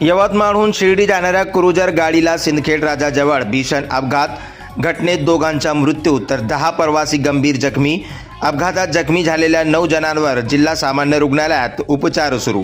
यवतमाळहून शिर्डी जाणाऱ्या क्रुझर गाडीला सिंदखेड राजाजवळ भीषण अपघात. घटनेत दोघांचा मृत्यू तर दहा प्रवासी गंभीर जखमी. अपघातात जखमी झालेल्या नऊ जणांवर जिल्हा सामान्य रुग्णालयात उपचार सुरू.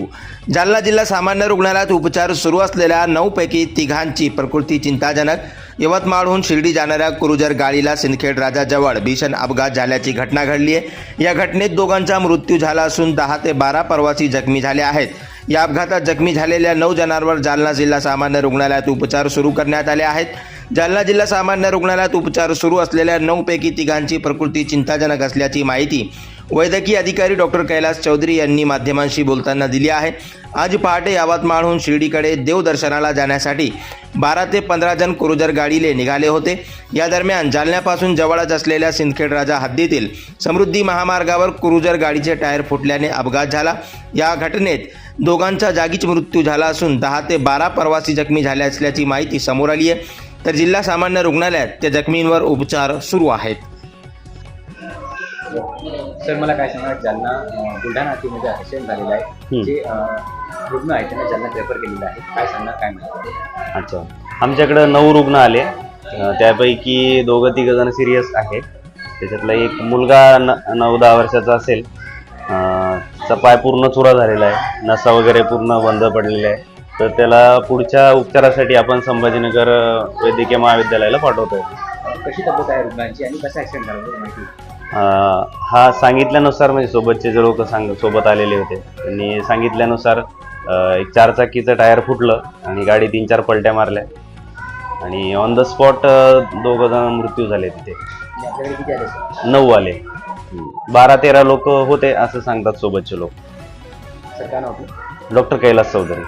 जालना जिल्हा सामान्य रुग्णालयात उपचार सुरू असलेल्या नऊपैकी तिघांची प्रकृती चिंताजनक. यवतमाळहून शिर्डी जाणाऱ्या क्रुझर गाडीला सिंदखेड राजाजवळ भीषण अपघात झाल्याची घटना घडली आहे या घटनेत दोघांचा मृत्यू झाला असून दहा ते बारा प्रवासी जखमी झाले आहेत. या अपघातात जखमी झालेल्या नऊ जणांवर जालना जिल्हा सामान्य रुग्णालयात उपचार सुरू करण्यात आले आहेत. जालना जिल्हा सामान्य रुग्णालयात उपचार सुरू असलेल्या नऊपैकी तिघांची प्रकृती चिंताजनक असल्याची माहिती वैद्यकीय अधिकारी डॉक्टर कैलास चौधरी यांनी माध्यमांशी बोलताना दिली आहे. आज पहाटे यवतमाळहून शिर्डीकडे देवदर्शनाला जाण्यासाठी बारा ते पंधरा जण क्रुझर गाडीले निघाले होते. या दरम्यान जालन्यापासून जवळच असलेल्या सिंदखेड राजा हद्दीतील समृद्धी महामार्गावर क्रुझर गाडीचे टायर फुटल्याने अपघात झाला. या घटनेत दोघांचा जागीच मृत्यू झाला असून दहा ते बारा प्रवासी जखमी झाले असल्याची माहिती समोर आली आहे. तर जिल्हा सामान्य रुग्णालयात त्या जखमींवर उपचार सुरू आहेत. सर मला काय सांगा जालना अं, बुलढाणा हातीमध्ये ॲक्सिडेंट झालेला आहे जे रुग्ण आहे त्यांना जालना रेफर केलेलं आहे काय सांगणार काय माहिती अच्छा. आमच्याकडं नऊ रुग्ण आले. त्यापैकी दोघं तिघ जण सिरियस आहे त्याच्यातला एक मुलगा न नऊ दहा वर्षाचा असेल. त्याचा पाय पूर्ण चुरा झालेला आहे. नसा वगैरे पूर्ण बंद पडलेला आहे. तर त्याला पुढच्या उपचारासाठी आपण संभाजीनगर वैद्यकीय महाविद्यालयाला पाठवतोय. कशी तब्येत आहे रुग्णांची आणि कसा ॲक्सिडेंट झाला माहिती? हा सांगितल्यानुसार म्हणजे सोबतचे जे लोक सांग सोबत आलेले होते त्यांनी सांगितल्यानुसार एक चारचाकीचं टायर फुटलं आणि गाडी तीन चार पलट्या मारल्या. आणि ऑन द स्पॉट दोघं जण मृत्यू झाले तिथे. नऊ आले. बारा तेरा लोक होते असं सांगतात सोबतचे लोक. डॉक्टर कैलास चौधरी.